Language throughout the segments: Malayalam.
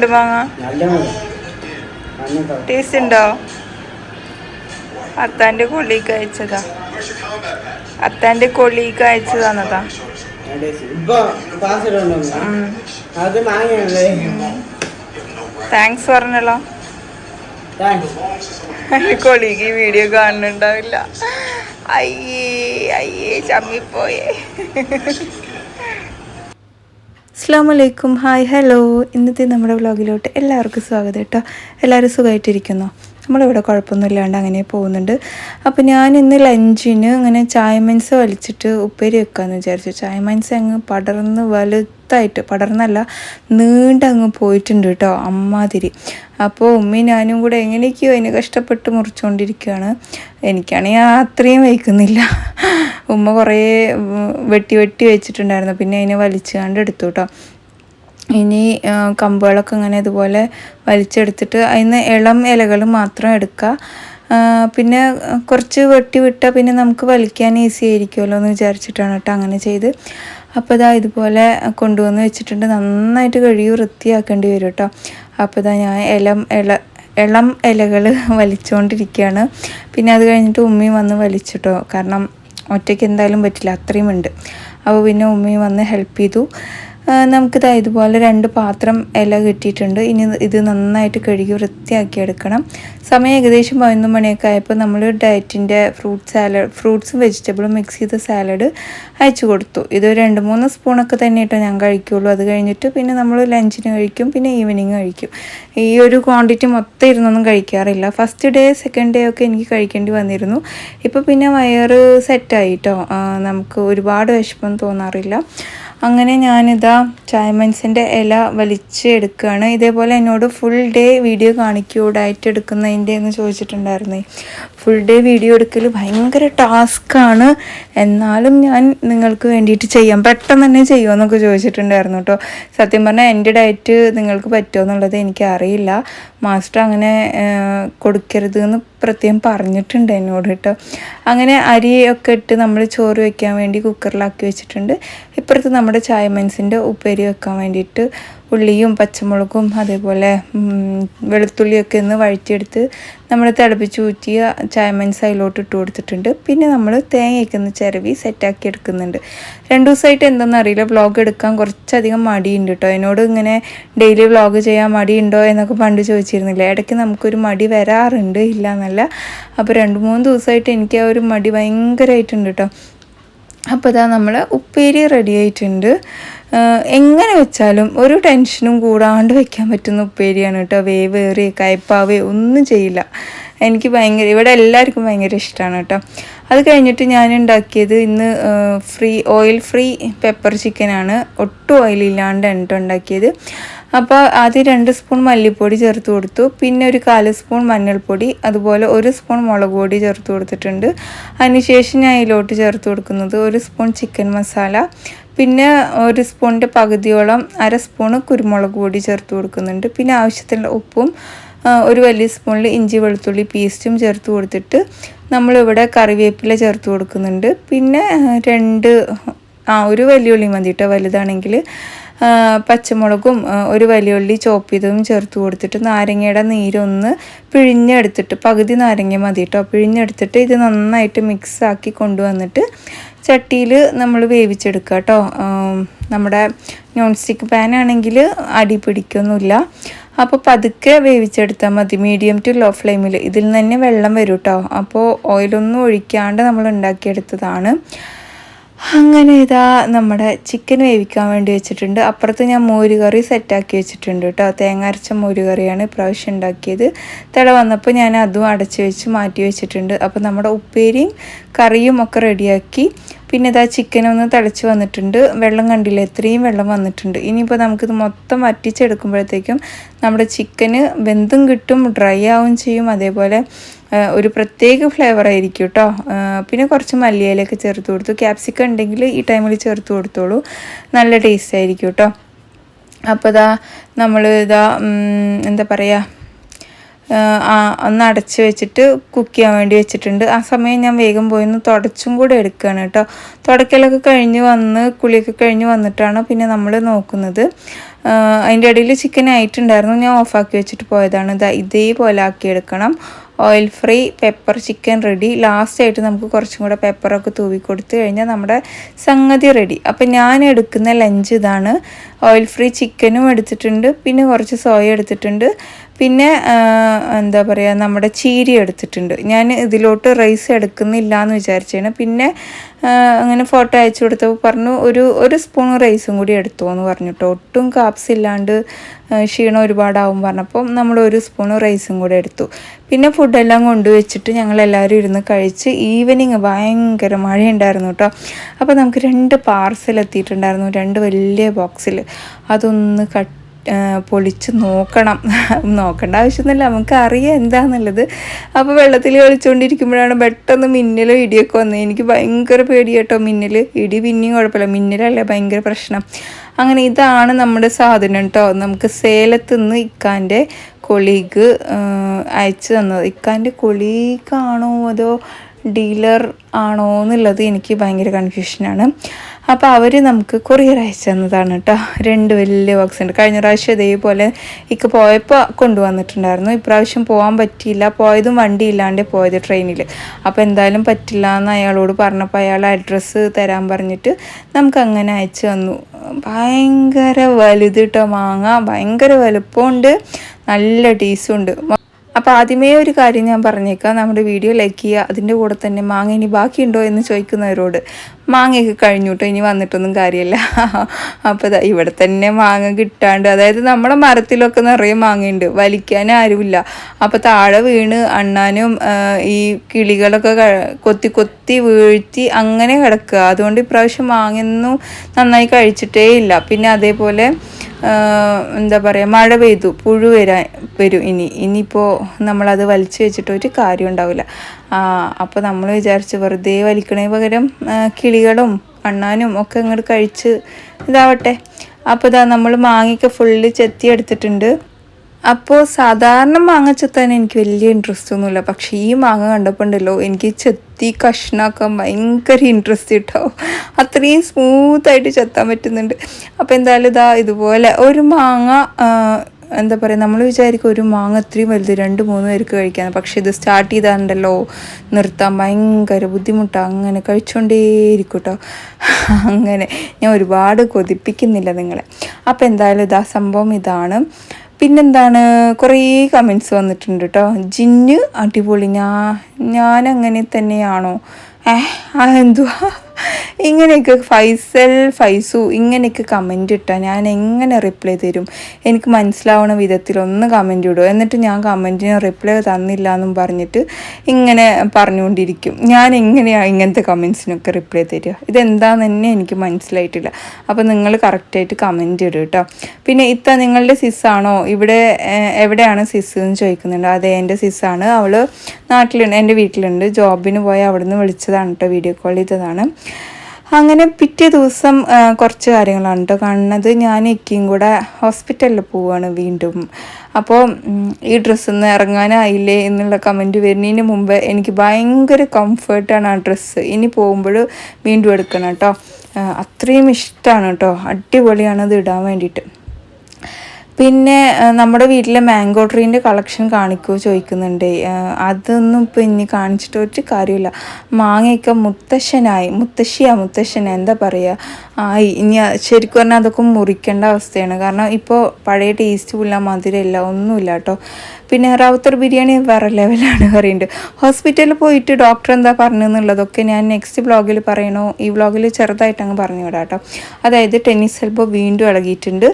എങ്ങനെയുണ്ട് മാങ്ങ. ടേസ്റ്റ് ഉണ്ടോ? അത്താന്റെ കൊള്ളിക്ക് അയച്ചതാ അത്താന്റെ കൊള്ളിക്ക് മാങ്ങയാണല്ലേ? താങ്ക്സ് പറഞ്ഞല്ലോ. കൊള്ളിക്ക് ഈ വീഡിയോ കാണുന്നുണ്ടാവില്ല. അയ്യേ അയ്യേ ചമ്മിപ്പോയേ. അസ്ലാമലൈക്കും ഹായ് ഹലോ. ഇന്നത്തെ നമ്മുടെ വ്ലോഗിലോട്ട് എല്ലാവർക്കും സ്വാഗതം കേട്ടോ. എല്ലാവരും സുഖമായിട്ടിരിക്കുന്നു? നമ്മളിവിടെ കുഴപ്പമൊന്നുമില്ലാണ്ട് അങ്ങനെ പോകുന്നുണ്ട്. അപ്പോൾ ഞാൻ ഇന്ന് ലഞ്ചിന് ഇങ്ങനെ ചായമൻസ് വലിച്ചിട്ട് ഉപ്പേരി വെക്കാമെന്ന് വിചാരിച്ചു. ചായമൻസ് അങ്ങ് പടർന്ന് വലുതായിട്ട് പടർന്നല്ല നീണ്ടങ്ങ് പോയിട്ടുണ്ട് കേട്ടോ അമ്മാതിരി. അപ്പോൾ ഉമ്മയും ഞാനും കൂടെ എങ്ങനെയൊക്കെയോ അതിന് കഷ്ടപ്പെട്ട് മുറിച്ചുകൊണ്ടിരിക്കുകയാണ് എനിക്കാണെങ്കിൽ അത്രയും വയ്ക്കുന്നില്ല ഉമ്മ കുറേ വെട്ടി വെട്ടി വെച്ചിട്ടുണ്ടായിരുന്നു. പിന്നെ അതിനെ വലിച്ചുകൊണ്ട് എടുത്തു കേട്ടോ. ഇനി കമ്പുകളൊക്കെ ഇങ്ങനെ ഇതുപോലെ വലിച്ചെടുത്തിട്ട് അതിന് ഇളം ഇലകൾ മാത്രം എടുക്കുക പിന്നെ കുറച്ച് വെട്ടി വിട്ടാൽ പിന്നെ നമുക്ക് വലിക്കാൻ ഈസി ആയിരിക്കുമല്ലോ എന്ന് വിചാരിച്ചിട്ടാണ് കേട്ടോ അങ്ങനെ ചെയ്ത്. അപ്പോൾ ഇതാ ഇതുപോലെ കൊണ്ടുവന്ന് വെച്ചിട്ടുണ്ട്. നന്നായിട്ട് കഴുകി വൃത്തിയാക്കേണ്ടി വരും കേട്ടോ. അപ്പോൾ ഇതാ ഞാൻ ഇളം ഇല ഇളം ഇലകൾ വലിച്ചുകൊണ്ടിരിക്കുകയാണ് പിന്നെ അത് കഴിഞ്ഞിട്ട് ഉമ്മയും വന്ന് വലിച്ചിട്ടോ. കാരണം ഒറ്റയ്ക്ക് എന്തായാലും പറ്റില്ല. അത്രയും ഉണ്ട്. അപ്പോൾ പിന്നെ ഉമ്മയും വന്ന് ഹെൽപ്പ് ചെയ്തു. നമുക്കിതാ ഇതുപോലെ രണ്ട് പാത്രം ഇല കിട്ടിയിട്ടുണ്ട്. ഇനി ഇത് നന്നായിട്ട് കഴുകി വൃത്തിയാക്കി എടുക്കണം. സമയം ഏകദേശം പതിനൊന്ന് മണിയൊക്കെ ആയപ്പോൾ നമ്മൾ ഡയറ്റിന്റെ ഫ്രൂട്ട് സാലഡ് ഫ്രൂട്ട്സും വെജിറ്റബിളും മിക്സ് ചെയ്ത സാലഡ് അയച്ചു കൊടുത്തു. ഇത് രണ്ട് മൂന്ന് സ്പൂണൊക്കെ തന്നെ കേട്ടോ ഞാൻ കഴിക്കുള്ളൂ. അത് കഴിഞ്ഞിട്ട് പിന്നെ നമ്മൾ ലഞ്ചിന് കഴിക്കും പിന്നെ ഈവനിങ് കഴിക്കും. ഈ ഒരു ക്വാണ്ടിറ്റി മൊത്തം ഇരുന്നൊന്നും കഴിക്കാറില്ല. ഫസ്റ്റ് ഡേ സെക്കൻഡ് ഡേ ഒക്കെ എനിക്ക് കഴിക്കേണ്ടി വന്നിരുന്നു. ഇപ്പോൾ പിന്നെ വയറ് സെറ്റായി കേട്ടോ നമുക്ക് ഒരുപാട് വിശപ്പം തോന്നാറില്ല. അങ്ങനെ ഞാനിതാ ചായമൻസിന്റെ ഇല വലിച്ച് എടുക്കുകയാണ്. ഇതേപോലെ എന്നോട് ഫുൾ ഡേ വീഡിയോ കാണിക്കൂ ഡയറ്റ് എടുക്കുന്നതിന്റെ എന്ന് ചോദിച്ചിട്ടുണ്ടായിരുന്നു. ഫുൾ ഡേ വീഡിയോ എടുക്കൽ ഭയങ്കര ടാസ്ക്കാണ് എന്നാലും ഞാൻ നിങ്ങൾക്ക് വേണ്ടിയിട്ട് ചെയ്യാം. പെട്ടെന്ന് തന്നെ ചെയ്യുമെന്നൊക്കെ ചോദിച്ചിട്ടുണ്ടായിരുന്നു കേട്ടോ. സത്യം പറഞ്ഞാൽ എന്റെ ഡയറ്റ് നിങ്ങൾക്ക് പറ്റുമോ എന്നുള്ളത് എനിക്കറിയില്ല. മാസ്റ്റർ അങ്ങനെ കൊടുക്കരുത് എന്ന് പ്രത്യേകം പറഞ്ഞിട്ടുണ്ട് എന്നോട് കേട്ടോ. അങ്ങനെ അരിയൊക്കെ ഇട്ട് നമ്മൾ ചോറ് വയ്ക്കാൻ വേണ്ടി കുക്കറിലാക്കി വെച്ചിട്ടുണ്ട്. ഇപ്പുറത്ത് നമ്മുടെ ചായമൻസിന്റെ ഉപ്പേരി വെക്കാൻ വേണ്ടിയിട്ട് ഉള്ളിയും പച്ചമുളകും അതേപോലെ വെളുത്തുള്ളിയൊക്കെ ഒന്ന് വഴറ്റിയെടുത്ത് നമ്മൾ തിളപ്പിച്ച് ഊറ്റിയ ചായമൻസ് അതിലോട്ട് ഇട്ട് കൊടുത്തിട്ടുണ്ട്. പിന്നെ നമ്മൾ തേങ്ങയൊക്കെ ഒന്ന് ചിരവി സെറ്റാക്കി എടുക്കുന്നുണ്ട്. രണ്ട് ദിവസമായിട്ട് എന്തെന്ന് അറിയില്ല. വ്ളോഗ് എടുക്കാൻ കുറച്ചധികം മടിയുണ്ട് കേട്ടോ എന്നോട് ഇങ്ങനെ ഡെയിലി വ്ളോഗ് ചെയ്യാൻ മടിയുണ്ടോ എന്നൊക്കെ പണ്ട് ചോദിച്ചിരുന്നില്ല. ഇടയ്ക്ക് നമുക്കൊരു മടി വരാറുണ്ട് ഇല്ല എന്നല്ല അപ്പോൾ രണ്ട് മൂന്ന് ദിവസമായിട്ട് എനിക്ക് ആ ഒരു മടി ഭയങ്കരമായിട്ടുണ്ട് കേട്ടോ അപ്പോൾ ഇതാ നമ്മൾ ഉപ്പേരി റെഡി ആയിട്ടുണ്ട്. എങ്ങനെ വെച്ചാലും ഒരു ടെൻഷനും കൂടാണ്ട് വെക്കാൻ പറ്റുന്ന ഉപ്പേരിയാണ് കേട്ടോ. വേവേറി കയ്പാവേ ഒന്നും ചെയ്യില്ല. എനിക്ക് ഭയങ്കര ഇവിടെ എല്ലാവർക്കും ഭയങ്കര ഇഷ്ടമാണ് കേട്ടോ. അത് കഴിഞ്ഞിട്ട് ഞാൻ ഉണ്ടാക്കിയത് ഇന്ന് ഫ്രീ ഓയിൽ ഫ്രീ പെപ്പർ ചിക്കനാണ് ഒട്ടും ഓയിലില്ലാണ്ട് കേട്ടോ ഉണ്ടാക്കിയത്. അപ്പോൾ ആദ്യം രണ്ട് സ്പൂൺ മല്ലിപ്പൊടി ചേർത്ത് കൊടുത്തു. പിന്നെ ഒരു കാൽ സ്പൂൺ മഞ്ഞൾപ്പൊടി അതുപോലെ ഒരു സ്പൂൺ മുളക് പൊടി ചേർത്ത് കൊടുത്തിട്ടുണ്ട്. അതിനുശേഷം ഞാൻ അതിലോട്ട് ചേർത്ത് കൊടുക്കുന്നത് ഒരു സ്പൂൺ ചിക്കൻ മസാല പിന്നെ ഒരു സ്പൂണിന്റെ പകുതിയോളം അര സ്പൂണ് കുരുമുളക് പൊടി ചേർത്ത് കൊടുക്കുന്നുണ്ട്. പിന്നെ ആവശ്യത്തിനുള്ള ഉപ്പും ഒരു വലിയ സ്പൂണിൽ ഇഞ്ചി വെളുത്തുള്ളി പേസ്റ്റും ചേർത്ത് കൊടുത്തിട്ട് നമ്മളിവിടെ കറിവേപ്പില ചേർത്ത് കൊടുക്കുന്നുണ്ട്. പിന്നെ രണ്ട് ആ ഒരു വലിയ ഉള്ളി മതി കേട്ടോ വലുതാണെങ്കിൽ. പച്ചമുളകും ഒരു വലിയ ഉള്ളി ചോപ്പ് ചെയ്തതും ചേർത്ത് കൊടുത്തിട്ട് നാരങ്ങയുടെ നീരൊന്ന് പിഴിഞ്ഞെടുത്തിട്ട് പകുതി നാരങ്ങ മതി കേട്ടോ പിഴിഞ്ഞെടുത്തിട്ട് ഇത് നന്നായിട്ട് മിക്സ് ആക്കി കൊണ്ടുവന്നിട്ട് ചട്ടിയിൽ നമ്മൾ വേവിച്ചെടുക്കുക കേട്ടോ നമ്മുടെ നോൺ സ്റ്റിക്ക് പാൻ ആണെങ്കിൽ അടി പിടിക്കൊന്നുമില്ല. അപ്പോൾ പതുക്കെ വേവിച്ചെടുത്താൽ മതി. മീഡിയം ടു ലോ ഫ്ലെയിമിൽ ഇതിൽ നിന്ന് തന്നെ വെള്ളം വരും കേട്ടോ അപ്പോൾ ഓയിലൊന്നും ഒഴിക്കാണ്ട് നമ്മൾ ഉണ്ടാക്കിയെടുത്തതാണ്. അങ്ങനെ ഇതാ നമ്മുടെ ചിക്കൻ വേവിക്കാൻ വേണ്ടി വെച്ചിട്ടുണ്ട്. അപ്പുറത്ത് ഞാൻ മോര് കറി സെറ്റാക്കി വെച്ചിട്ടുണ്ട് കേട്ടോ. തേങ്ങ അരച്ച മോര് കറിയാണ് ഇപ്രാവശ്യം ഉണ്ടാക്കിയത്. തിള വന്നപ്പോൾ ഞാൻ അതും അടച്ച് വെച്ച് മാറ്റി വെച്ചിട്ടുണ്ട്. അപ്പോൾ നമ്മുടെ ഉപ്പേരിയും കറിയും ഒക്കെ റെഡിയാക്കി. പിന്നെ ഇതാ ചിക്കൻ ഒന്ന് തിളച്ച് വന്നിട്ടുണ്ട്. വെള്ളം കണ്ടില്ല? എത്രയും വെള്ളം വന്നിട്ടുണ്ട്. ഇനിയിപ്പോൾ നമുക്കിത് മൊത്തം വറ്റിച്ചെടുക്കുമ്പോഴത്തേക്കും നമ്മുടെ ചിക്കന് വെന്തും കിട്ടും ഡ്രൈ ആവും ചെയ്യും. അതേപോലെ ഒരു പ്രത്യേക ഫ്ലേവർ ആയിരിക്കും കേട്ടോ പിന്നെ കുറച്ച് മല്ലിയിലൊക്കെ ചേർത്ത് കൊടുത്തു. ക്യാപ്സിക്കം ഉണ്ടെങ്കിൽ ഈ ടൈമിൽ ചേർത്ത് കൊടുത്തോളൂ. നല്ല ടേസ്റ്റ് ആയിരിക്കും കേട്ടോ അപ്പോൾ ഇതാ നമ്മൾ ഇതാ എന്താ പറയുക ഒന്ന് അടച്ച് വെച്ചിട്ട് കുക്ക് ചെയ്യാൻ വേണ്ടി വെച്ചിട്ടുണ്ട്. ആ സമയം ഞാൻ വേഗം പോയി ഒന്ന് തുടച്ചും കൂടെ എടുക്കുകയാണ് കേട്ടോ തുടക്കലൊക്കെ കഴിഞ്ഞ് വന്ന് കുളിയൊക്കെ കഴിഞ്ഞ് വന്നിട്ടാണ് പിന്നെ നമ്മൾ നോക്കുന്നത്. അതിന്റെ ഇടയിൽ ചിക്കൻ ആയിട്ടുണ്ടായിരുന്നു. ഞാൻ ഓഫാക്കി വെച്ചിട്ട് പോയതാണ്. ഇതാ ഇതേപോലെ ആക്കിയെടുക്കണം oil free pepper chicken ready ലാസ്റ്റായിട്ട് നമുക്ക് കുറച്ചും കൂടെ പെപ്പറൊക്കെ തൂവി കൊടുത്തു കഴിഞ്ഞാൽ നമ്മുടെ സംഗതി റെഡി അപ്പം ഞാൻ എടുക്കുന്ന ലഞ്ച് ഇതാണ്. ഓയിൽ ഫ്രീ ചിക്കനും എടുത്തിട്ടുണ്ട്. പിന്നെ കുറച്ച് സോയ എടുത്തിട്ടുണ്ട്. പിന്നെ എന്താ പറയുക നമ്മുടെ ചീരി എടുത്തിട്ടുണ്ട്. ഞാൻ ഇതിലോട്ട് റൈസ് എടുക്കുന്നില്ല എന്ന് വിചാരിച്ചാണ് പിന്നെ അങ്ങനെ ഫോട്ടോ അയച്ചു കൊടുത്തപ്പോൾ പറഞ്ഞു ഒരു ഒരു സ്പൂൺ റൈസും കൂടി എടുത്തു എന്ന് പറഞ്ഞു കേട്ടോ ഒട്ടും കാപ്സ് ഇല്ലാണ്ട് ക്ഷീണം ഒരുപാടാവും പറഞ്ഞപ്പോൾ നമ്മൾ ഒരു സ്പൂൺ റൈസും കൂടെ എടുത്തു. പിന്നെ ഫുഡെല്ലാം കൊണ്ടുവച്ചിട്ട് ഞങ്ങൾ എല്ലാവരും ഇരുന്ന് കഴിച്ച് ഈവനിങ് ഭയങ്കര മഴയുണ്ടായിരുന്നു കേട്ടോ അപ്പോൾ നമുക്ക് രണ്ട് പാർസൽ എത്തിയിട്ടുണ്ടായിരുന്നു രണ്ട് വലിയ ബോക്സിൽ അതൊന്ന് കട്ട് പൊളിച്ച് നോക്കണം. നോക്കേണ്ട ആവശ്യമൊന്നുമില്ല. നമുക്ക് അറിയാം എന്താണെന്നുള്ളത് അപ്പോൾ വെള്ളത്തിൽ കളിച്ചുകൊണ്ടിരിക്കുമ്പോഴാണ് പെട്ടെന്ന് മിന്നലും ഇടിയൊക്കെ വന്നത് എനിക്ക് ഭയങ്കര പേടി കേട്ടോ. മിന്നൽ ഇടി പിന്നെയും കുഴപ്പമില്ല. മിന്നലല്ലേ ഭയങ്കര പ്രശ്നം. അങ്ങനെ ഇതാണ് നമ്മുടെ സാധനം കേട്ടോ നമുക്ക് സേലത്ത് നിന്ന് ഇക്കാന്റെ കൊളീഗ് അയച്ചു തന്നത്. ഇക്കാന്റെ ആണോ അതോ ഡീലർ ആണോ എന്നുള്ളത് എനിക്ക് ഭയങ്കര കൺഫ്യൂഷനാണ് അപ്പോൾ അവർ നമുക്ക് കൊറിയർ അയച്ചു തന്നതാണ് കേട്ടോ രണ്ട് വലിയ ബോക്സ് ഉണ്ട്. കഴിഞ്ഞ പ്രാവശ്യം ഇതേപോലെ ഇക്ക് പോയപ്പോൾ കൊണ്ടുവന്നിട്ടുണ്ടായിരുന്നു. ഇപ്രാവശ്യം പോകാൻ പറ്റിയില്ല. പോയതും വണ്ടി ഇല്ലാണ്ട് പോയത് ട്രെയിനിൽ അപ്പോൾ എന്തായാലും പറ്റില്ല എന്ന് അയാളോട് പറഞ്ഞപ്പോൾ അയാൾ അഡ്രസ്സ് തരാൻ പറഞ്ഞിട്ട് നമുക്ക് അങ്ങനെ അയച്ചു തന്നു. ഭയങ്കര വലുത് കേട്ടോ മാങ്ങ. ഭയങ്കര വലുപ്പമുണ്ട്. നല്ല ടേസ്റ്റും ഉണ്ട്. അപ്പോൾ ആദ്യമേ ഒരു കാര്യം ഞാൻ പറഞ്ഞേക്കാം. നമ്മുടെ വീഡിയോ ലൈക്ക് ചെയ്യുക. അതിന്റെ കൂടെ തന്നെ മാങ്ങ ഇനി ബാക്കിയുണ്ടോ എന്ന് ചോദിക്കുന്നവരോട് മാങ്ങയൊക്കെ കഴിഞ്ഞു ഇനി വന്നിട്ടൊന്നും കാര്യമില്ല അപ്പോൾ ഇവിടെ തന്നെ മാങ്ങ കിട്ടാണ്ട് അതായത് നമ്മുടെ മരത്തിലൊക്കെ നിറയെ മാങ്ങയുണ്ട്. വലിക്കാൻ ആരുമില്ല. അപ്പോൾ താഴെ വീണ് അണ്ണാനും ഈ കിളികളൊക്കെ കൊത്തി കൊത്തി വീഴ്ത്തി അങ്ങനെ കിടക്കുക. അതുകൊണ്ട് ഇപ്രാവശ്യം മാങ്ങയൊന്നും നന്നായി കഴിച്ചിട്ടേ ഇല്ല. പിന്നെ അതേപോലെ എന്താ പറയുക മഴ പെയ്തു. പുഴു വരാൻ വരും ഇനി. ഇനിയിപ്പോൾ നമ്മളത് വലിച്ചു വെച്ചിട്ട് ഒരു കാര്യം ഉണ്ടാവില്ല. അപ്പോൾ നമ്മൾ വിചാരിച്ച് വെറുതെ വലിക്കണേ പകരം ആ, കിളികളും അണ്ണാനും ഒക്കെ ഇങ്ങോട്ട് കഴിച്ച് ഇതാവട്ടെ. അപ്പോൾ ഇതാ നമ്മൾ മാങ്ങയ്ക്ക് ഫുള്ള് ചെത്തി എടുത്തിട്ടുണ്ട്. അപ്പോൾ സാധാരണ മാങ്ങ ചെത്താൻ എനിക്ക് വലിയ ഇൻട്രസ്റ്റ് ഒന്നുമില്ല. പക്ഷേ ഈ മാങ്ങ കണ്ടപ്പോൾ ഉണ്ടല്ലോ എനിക്ക് ചെത്തി കഷ്ണാക്കാൻ ഭയങ്കര ഇൻട്രസ്റ്റ് കിട്ടോ അത്രയും സ്മൂത്തായിട്ട് ചെത്താൻ പറ്റുന്നുണ്ട്. അപ്പോൾ എന്തായാലും ഇതാ ഇതുപോലെ ഒരു മാങ്ങ എന്താ പറയുക നമ്മൾ വിചാരിക്കും ഒരു മാങ്ങ ഇത്രയും വലുത് രണ്ട് മൂന്ന് പേർക്ക് കഴിക്കാൻ. പക്ഷേ ഇത് സ്റ്റാർട്ട് ചെയ്താണ്ടല്ലോ നിർത്താൻ ഭയങ്കര ബുദ്ധിമുട്ടാണ് അങ്ങനെ കഴിച്ചുകൊണ്ടേയിരിക്കും കേട്ടോ അങ്ങനെ ഞാൻ ഒരുപാട് കൊതിപ്പിക്കുന്നില്ല നിങ്ങളെ. അപ്പോൾ എന്തായാലും ഇതാ സംഭവം ഇതാണ്. പിന്നെന്താണ്? കുറേ കമൻസ് വന്നിട്ടുണ്ട് കേട്ടോ ജിന്നു അടിപൊളി. ഞാൻ അങ്ങനെ തന്നെയാണോ? ഏഹ് എന്തുവാ ഇങ്ങനെയൊക്കെ ഫൈസൽ ഫൈസു ഇങ്ങനെയൊക്കെ കമന്റ് ഇട്ടാൽ ഞാൻ എങ്ങനെ റിപ്ലൈ തരും? എനിക്ക് മനസ്സിലാവുന്ന വിധത്തിൽ ഒന്ന് കമന്റ് ഇടും. എന്നിട്ട് ഞാൻ കമന്റിന് റിപ്ലൈ തന്നില്ല എന്നും പറഞ്ഞിട്ട് ഇങ്ങനെ പറഞ്ഞുകൊണ്ടിരിക്കും. ഞാൻ എങ്ങനെയാണ് ഇങ്ങനത്തെ കമൻസിനൊക്കെ റിപ്ലൈ തരിക? ഇതെന്താന്ന് തന്നെ എനിക്ക് മനസ്സിലായിട്ടില്ല. അപ്പോൾ നിങ്ങൾ കറക്റ്റായിട്ട് കമന്റ് ഇടും കേട്ടോ പിന്നെ ഇത്ത നിങ്ങളുടെ സിസ്സാണോ ഇവിടെ എവിടെയാണ് സിസ് എന്ന് ചോദിക്കുന്നുണ്ട്. അതെ എന്റെ സിസ്സാണ് അവൾ നാട്ടിലുണ്ട് എന്റെ വീട്ടിലുണ്ട്. ജോബിന് പോയി അവിടെ നിന്ന് വിളിച്ചതാണ് കേട്ടോ വീഡിയോ കോൾ ചെയ്തതാണ്. അങ്ങനെ പിറ്റേ ദിവസം കുറച്ച് കാര്യങ്ങളാണ് കേട്ടോ കാണുന്നത്. ഞാൻ ഇക്കയും കൂടെ ഹോസ്പിറ്റലിൽ പോവുകയാണ് വീണ്ടും. അപ്പോൾ ഈ ഡ്രസ്സിൽ നിന്ന് ഇറങ്ങാനായില്ലേ എന്നുള്ള കമന്റ് വരുന്നതിന് മുമ്പ് എനിക്ക് ഭയങ്കര കംഫർട്ടാണ് ആ ഡ്രസ്സ് ഇനി പോകുമ്പോൾ വീണ്ടും എടുക്കണം കേട്ടോ അത്രയും ഇഷ്ടമാണ് കേട്ടോ അടിപൊളിയാണ് അത് ഇടാൻ വേണ്ടിയിട്ട്. പിന്നെ നമ്മുടെ വീട്ടിലെ മാംഗോ ട്രീന്റെ കളക്ഷൻ കാണിക്കുമോ ചോദിക്കുന്നുണ്ട്. അതൊന്നും ഇപ്പോൾ ഇനി കാണിച്ചിട്ട് ഒരു കാര്യമില്ല. മാങ്ങയൊക്കെ മുത്തശ്ശനായി മുത്തശ്ശിയാ മുത്തശ്ശൻ എന്താ പറയുക ആയി. ഇനി ശരിക്കും പറഞ്ഞാൽ അതൊക്കെ മുറിക്കേണ്ട അവസ്ഥയാണ്. കാരണം ഇപ്പോൾ പഴയ ടേസ്റ്റ് ഇല്ല മധുരമില്ല ഒന്നുമില്ല കേട്ടോ. പിന്നെ റൗത്തർ ബിരിയാണി വേറെ ലെവലാണ് പറയുന്നത് ഹോസ്പിറ്റലിൽ പോയിട്ട് ഡോക്ടർ എന്താ പറഞ്ഞതെന്നുള്ളതൊക്കെ ഞാൻ നെക്സ്റ്റ് വ്ളോഗിൽ പറയണോ. ഈ വ്ളോഗിൽ ചെറുതായിട്ട് അങ്ങ് പറഞ്ഞു വിടാം കേട്ടോ. അതായത് ടെന്നീസ് എൽബോ വീണ്ടും ഇളകിയിട്ടുണ്ട്.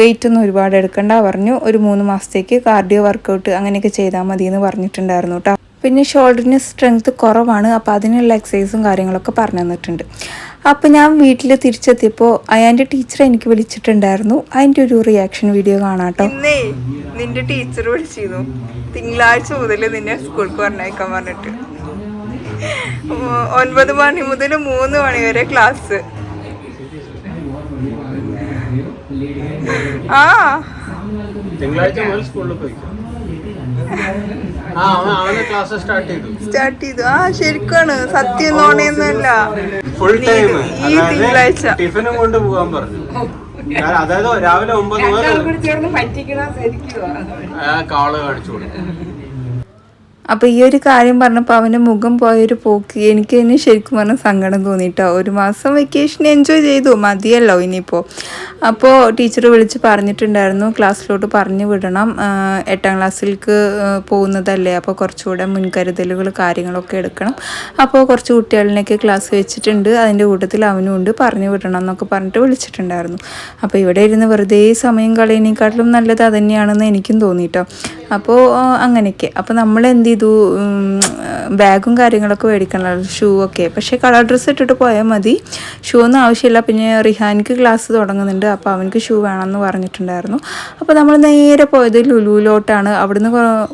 വെയിറ്റ് ഒന്നും ഒരുപാട് എടുക്കണ്ട പറഞ്ഞു. ഒരു മൂന്ന് മാസത്തേക്ക് കാർഡിയോ വർക്കൗട്ട് അങ്ങനെയൊക്കെ ചെയ്താൽ മതി എന്ന് പറഞ്ഞിട്ടുണ്ടായിരുന്നു കേട്ടോ. പിന്നെ ഷോൾഡറിന് സ്ട്രെങ്ത് കുറവാണ്. അപ്പോൾ അതിനുള്ള എക്സസൈസും കാര്യങ്ങളൊക്കെ പറഞ്ഞു തന്നിട്ടുണ്ട്. അപ്പോൾ ഞാൻ വീട്ടിൽ തിരിച്ചെത്തിയപ്പോൾ അയാന്റെ ടീച്ചർ എനിക്ക് വിളിച്ചിട്ടുണ്ടായിരുന്നു. അതിന്റെ ഒരു റിയാക്ഷൻ വീഡിയോ കാണാട്ടോ നിന്റെ ടീച്ചർ വിളിച്ചിരുന്നു. തിങ്കളാഴ്ച മുതൽ നിന്നെ സ്കൂൾക്ക് പറഞ്ഞേക്കാൻ പറഞ്ഞിട്ട്. ഒൻപത് മണി മുതൽ മൂന്ന് മണി വരെ ക്ലാസ്. ആ. തിങ്കളാഴ്ച മുതൽ സ്കൂളിൽ പോയി. ആ അവൻ അവന്റെ സ്റ്റാർട്ട് ചെയ്തു. ആ ശരിക്കാണ്. സത്യം നോണയൊന്നുമല്ല ഫുൾ ടൈം ഈ തിങ്കളാഴ്ച. ടിഫിനും കൊണ്ട് പോകാൻ പറഞ്ഞു. അതായത് രാവിലെ ഒമ്പത് കാൾ കാണിച്ചു കൊടുക്കും അപ്പോൾ ഈ ഒരു കാര്യം പറഞ്ഞപ്പോൾ അവന്റെ മുഖം പോയൊരു പോക്ക് എനിക്ക് തന്നെ ശരിക്കും പറഞ്ഞാൽ സങ്കടം തോന്നിട്ടോ. ഒരു മാസം വെക്കേഷൻ എൻജോയ് ചെയ്തു മതിയല്ലോ ഇനിയിപ്പോൾ അപ്പോൾ ടീച്ചർ വിളിച്ച് പറഞ്ഞിട്ടുണ്ടായിരുന്നു ക്ലാസ്സിലോട്ട് പറഞ്ഞു വിടണം. എട്ടാം ക്ലാസ്സിലേക്ക് പോകുന്നതല്ലേ അപ്പോൾ കുറച്ചുകൂടെ മുൻകരുതലുകൾ കാര്യങ്ങളൊക്കെ എടുക്കണം. അപ്പോൾ കുറച്ച് കുട്ടികളിനൊക്കെ ക്ലാസ് വെച്ചിട്ടുണ്ട് അതിന്റെ കൂട്ടത്തിൽ അവനും ഉണ്ട് പറഞ്ഞു വിടണം എന്നൊക്കെ പറഞ്ഞിട്ട് വിളിച്ചിട്ടുണ്ടായിരുന്നു. അപ്പോൾ ഇവിടെ ഇരുന്ന് വെറുതെ സമയം കളയണേക്കാട്ടിലും നല്ലത് അതുതന്നെയാണെന്ന് എനിക്കും തോന്നിട്ടോ. അപ്പോൾ അങ്ങനെയൊക്കെ. അപ്പോൾ നമ്മൾ എന്ത് ചെയ്തു ബാഗും കാര്യങ്ങളൊക്കെ മേടിക്കണം ഷൂ ഒക്കെ പക്ഷേ കളർ ഡ്രസ്സ് ഇട്ടിട്ട് പോയാൽ മതി. ഷൂ ഒന്നും ആവശ്യമില്ല. പിന്നെ റിഹാനിക്ക് ക്ലാസ് തുടങ്ങുന്നുണ്ട്. അപ്പോൾ അവനക്ക് ഷൂ വേണമെന്ന് പറഞ്ഞിട്ടുണ്ടായിരുന്നു. അപ്പോൾ നമ്മൾ നേരെ പോയത് ലുലുവിലോട്ടാണ് അവിടുന്ന്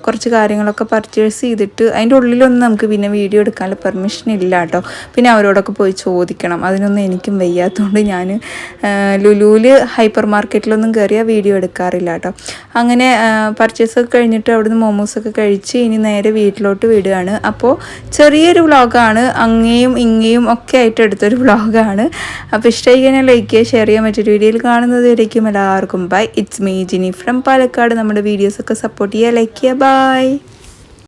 കുറച്ച് കാര്യങ്ങളൊക്കെ പർച്ചേസ് ചെയ്തിട്ട് അതിന്റെ ഉള്ളിലൊന്നും നമുക്ക് പിന്നെ വീഡിയോ എടുക്കാനുള്ള പെർമിഷൻ ഇല്ല കേട്ടോ പിന്നെ അവരോടൊക്കെ പോയി ചോദിക്കണം. അതിനൊന്നും എനിക്കും വയ്യാത്തതുകൊണ്ട് ഞാൻ ലുലുവിൽ ഹൈപ്പർ മാർക്കറ്റിലൊന്നും കയറിയാൽ വീഡിയോ എടുക്കാറില്ല കേട്ടോ അങ്ങനെ പർച്ചേസ് ഒക്കെ കഴിഞ്ഞിട്ട് അവിടുന്ന് മോമോസൊക്കെ കഴിച്ച് ഇനി നേരെ വീട്ടിലോട്ട് വിടുകയാണ്. അപ്പോൾ ചെറിയൊരു വ്ളോഗാണ്. അങ്ങേയും ഇങ്ങേയും ഒക്കെ ആയിട്ട് എടുത്തൊരു വ്ളോഗാണ്. അപ്പോൾ ഇഷ്ടമായി കഴിഞ്ഞാൽ ലൈക്ക് ചെയ്യുക ഷെയർ ചെയ്യാൻ മറ്റൊരു വീഡിയോയിൽ കാണുന്നത് വരയ്ക്കും എല്ലാവർക്കും. Bye it's me Jini from Palakkad. നമ്മുടെ വീഡിയോസൊക്കെ സപ്പോർട്ട് ചെയ്യുക ലൈക്ക് ചെയ്യുക. ബൈ